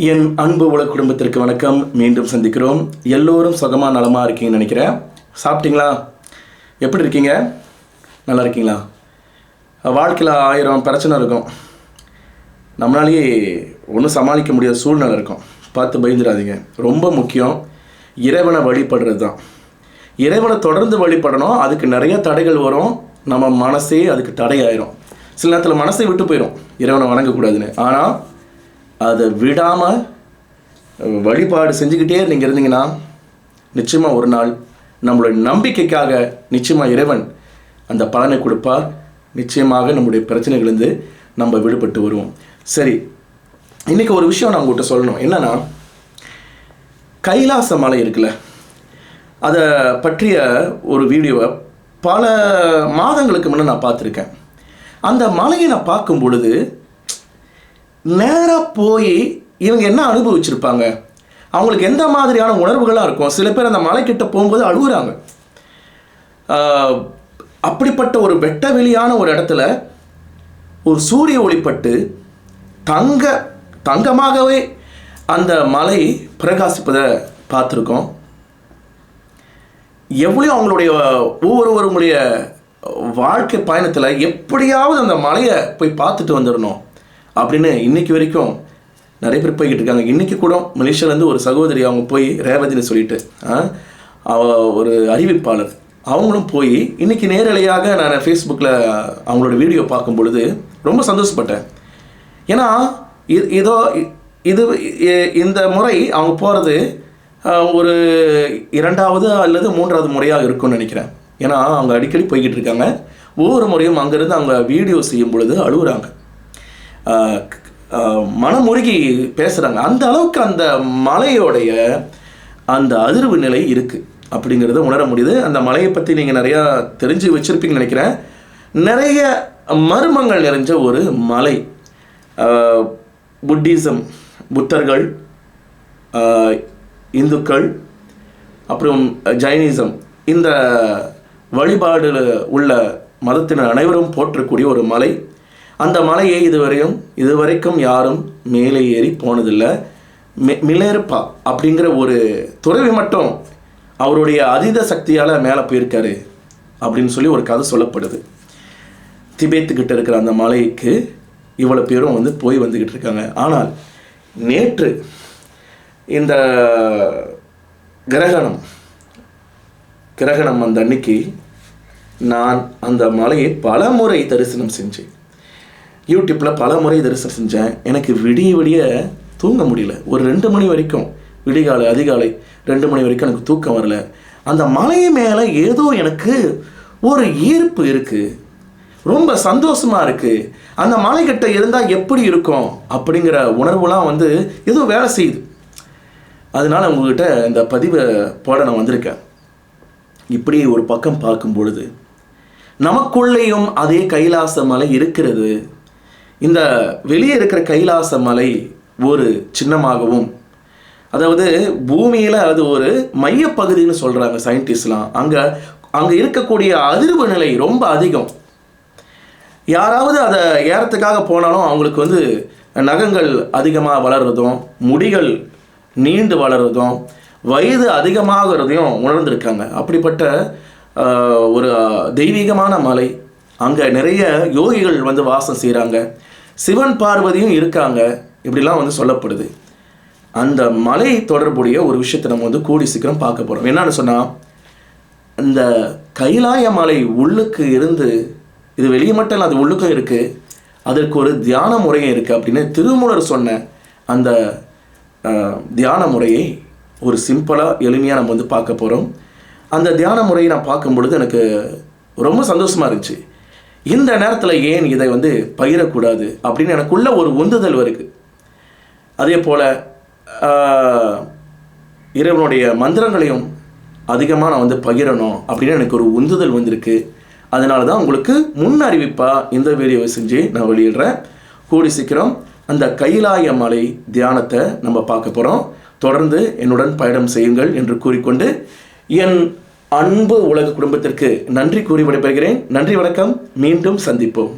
என் அன்பு உலக குடும்பத்திற்கு வணக்கம். மீண்டும் சந்திக்கிறோம். எல்லோரும் சுகமாக நலமாக இருக்கீங்கன்னு நினைக்கிறேன். சாப்பிட்டீங்களா? எப்படி இருக்கீங்க? நல்லா இருக்கீங்களா? வாழ்க்கையில் ஆயிரம் பிரச்சனை இருக்கும். நம்மளாலேயே ஒன்றும் சமாளிக்க முடியாத சூழ்நிலை இருக்கும். பார்த்து பயந்துடாதீங்க. ரொம்ப முக்கியம். இறைவனை வழிபடுறது தான். இறைவனை தொடர்ந்து வழிபடணும். அதுக்கு நிறைய தடைகள் வரும். நம்ம மனசே அதுக்கு தடையாயிரும். சில நேரத்தில் மனசை விட்டு போயிடும் இறைவனை வணங்கக்கூடாதுன்னு. ஆனால் அதை விடாமல் வழிபாடு செஞ்சுக்கிட்டே நீங்கள் இருந்தீங்கன்னா நிச்சயமாக ஒரு நாள் நம்மளுடைய நம்பிக்கைக்காக நிச்சயமாக இறைவன் அந்த பலனை கொடுப்பார். நிச்சயமாக நம்முடைய பிரச்சனைகளிலிருந்து நம்ம விடுபட்டு வருவோம். சரி இன்றைக்கி ஒரு விஷயம் நான் உங்கள்கிட்ட சொல்லணும். என்னென்னா கைலாச மலை இருக்குல்ல அதை பற்றிய ஒரு வீடியோவை பல மாதங்களுக்கு முன்னே நான் பார்த்துருக்கேன். அந்த மலையை நான் பார்க்கும் பொழுது நேராக போய் இவங்க என்ன அனுபவிச்சிருப்பாங்க? அவங்களுக்கு எந்த மாதிரியான உணர்வுகளாக இருக்கும்? சில பேர் அந்த மலைக்கிட்ட போகும்போது அழுகுறாங்க. அப்படிப்பட்ட ஒரு வெட்ட வெளியான ஒரு இடத்துல ஒரு சூரிய ஒளிப்பட்டு தங்க தங்கமாகவே அந்த மலை பிரகாசிப்பதை பார்த்துருக்கோம். எவ்வளோ அவங்களுடைய ஒவ்வொருவருடைய வாழ்க்கை பயணத்தில் எப்படியாவது அந்த மலையை போய் பார்த்துட்டு வந்துடணும். அப்படின்னு இன்னைக்கு வரைக்கும் நிறைய பேர் போய்கிட்டு இருக்காங்க. இன்றைக்கி கூட மலேசியாலேருந்து ஒரு சகோதரி அவங்க போய் ரேவதினு சொல்லிட்டு அவ ஒரு அறிவிப்பாளர். அவங்களும் போய் இன்னைக்கு நேரலையாக நான் ஃபேஸ்புக்கில் அவங்களோட வீடியோ பார்க்கும் பொழுது ரொம்ப சந்தோஷப்பட்டேன். ஏன்னா இது இதோ இது இந்த முறை அவங்க போகிறது ஒரு இரண்டாவது அல்லது மூன்றாவது முறையாக இருக்கும்னு நினைக்கிறேன். ஏன்னா அவங்க அடிக்கடி போய்கிட்டு இருக்காங்க. ஒவ்வொரு முறையும் அங்கேருந்து அவங்க வீடியோ செய்யும் பொழுது அழுகுறாங்க. மனமுருகி பேசுகிறாங்க அந்த அளவுக்கு அந்த மலையோடைய அந்த அதிர்வு நிலை இருக்குது அப்படிங்கிறத உணர முடியுது. அந்த மலையை பற்றி நீங்கள் நிறையா தெரிஞ்சு வச்சுருப்பீங்கன்னு நினைக்கிறேன். நிறைய மர்மங்கள் நிறைஞ்ச ஒரு மலை. புத்திசம் புத்தர்கள் இந்துக்கள் அப்புறம் ஜைனிசம். இந்த வழிபாடு உள்ள மதத்தினர் அனைவரும் போற்றக்கூடிய ஒரு மலை. அந்த மலையை இதுவரையும் இதுவரைக்கும் யாரும் மேலே ஏறி போனதில்லை. மி மிலேர்பா அப்படிங்கிற ஒரு துறவி மட்டும் அவருடைய அதீத சக்தியால் மேலே போயிருக்காரு அப்படின்னு சொல்லி ஒரு கதை சொல்லப்படுது. திபேத்துக்கிட்ட இருக்கிற அந்த மலைக்கு இவ்வளோ பேரும் வந்து போய் வந்துக்கிட்டு இருக்காங்க. ஆனால் நேற்று இந்த கிரகணம் கிரகணம் அந்த அன்னைக்கு நான் அந்த மலையை பல முறை தரிசனம் செஞ்சேன். யூடியூப்பில் பல முறை தரிசனம் செஞ்சேன். எனக்கு விடிய விடிய தூங்க முடியல. ஒரு ரெண்டு மணி வரைக்கும் விடிகாலை அதிகாலை ரெண்டு மணி வரைக்கும் எனக்கு தூக்கம் வரல. அந்த மலை மேலே ஏதோ எனக்கு ஒரு ஈர்ப்பு இருக்குது ரொம்ப சந்தோஷமாக இருக்குது அந்த மலைக்கிட்ட இருந்தால் எப்படி இருக்கும் அப்படிங்கிற உணர்வுலாம் வந்து ஏதோ வேலை செய்யுது. அதனால உங்ககிட்ட இந்த பதிவை போட நான் வந்திருக்கேன். இப்படி ஒரு பக்கம் பார்க்கும் பொழுது நமக்குள்ளேயும் அதே கைலாச மலை இருக்கிறது. இந்த வெளியே இருக்கிற கைலாச மலை ஒரு சின்னமாகவும் அதாவது பூமியில் அது ஒரு மையப்பகுதின்னு சொல்கிறாங்க சயின்டிஸ்ட்லாம் அங்கே அங்கே இருக்கக்கூடிய அதிர்வு நிலை ரொம்ப அதிகம். யாராவது அதை ஏறத்துக்காக போனாலும் அவங்களுக்கு வந்து நகங்கள் அதிகமாக வளர்றதும் முடிகள் நீண்டு வளர்றதும் வயது அதிகமாகிறதையும் உணர்ந்திருக்காங்க. அப்படிப்பட்ட ஒரு தெய்வீகமான மலை. அங்கே நிறைய யோகிகள் வந்து வாசம் செய்கிறாங்க சிவன் பார்வதியும் இருக்காங்க இப்படிலாம் வந்து சொல்லப்படுது. அந்த மலை தொடர்புடைய ஒரு விஷயத்தை நம்ம வந்து கூடி சீக்கிரம் பார்க்க போகிறோம் என்னன்னு சொன்னால் அந்த கைலாய மலை உள்ளுக்கு இருந்து இது வெளியே மட்டும் இல்லை அது உள்ளுக்கும் இருக்குது அதற்கு ஒரு தியான முறையும் இருக்குது அப்படின்னு திருமூலர் சொன்ன அந்த தியான முறையை ஒரு சிம்பிளாக எளிமையாக நம்ம வந்து பார்க்க போகிறோம் அந்த தியான முறையை நான் பார்க்கும் பொழுது எனக்கு ரொம்ப சந்தோஷமாக இருந்துச்சு. இந்த நேரத்தில் ஏன் இதை வந்து பகிரக்கூடாது அப்படின்னு எனக்குள்ள ஒரு உந்துதல் வருது அதே போல் இறைவனுடைய மந்திரங்களையும் அதிகமாக நான் வந்து பகிரணும் அப்படின்னு எனக்கு ஒரு உந்துதல் வந்திருக்கு. அதனால தான் உங்களுக்கு முன் அறிவிப்பாக இந்த வீடியோவை செஞ்சு நான் வெளியிடுறேன். கூடி சீக்கிரம் அந்த கைலாய மலை தியானத்தை நம்ம பார்க்க போகிறோம் தொடர்ந்து என்னுடன் பயணம் செய்யுங்கள் என்று கூறிக்கொண்டு என் அன்பு உலக குடும்பத்திற்கு நன்றி கூறி விடைபெறுகிறேன். நன்றி வணக்கம். மீண்டும் சந்திப்போம்.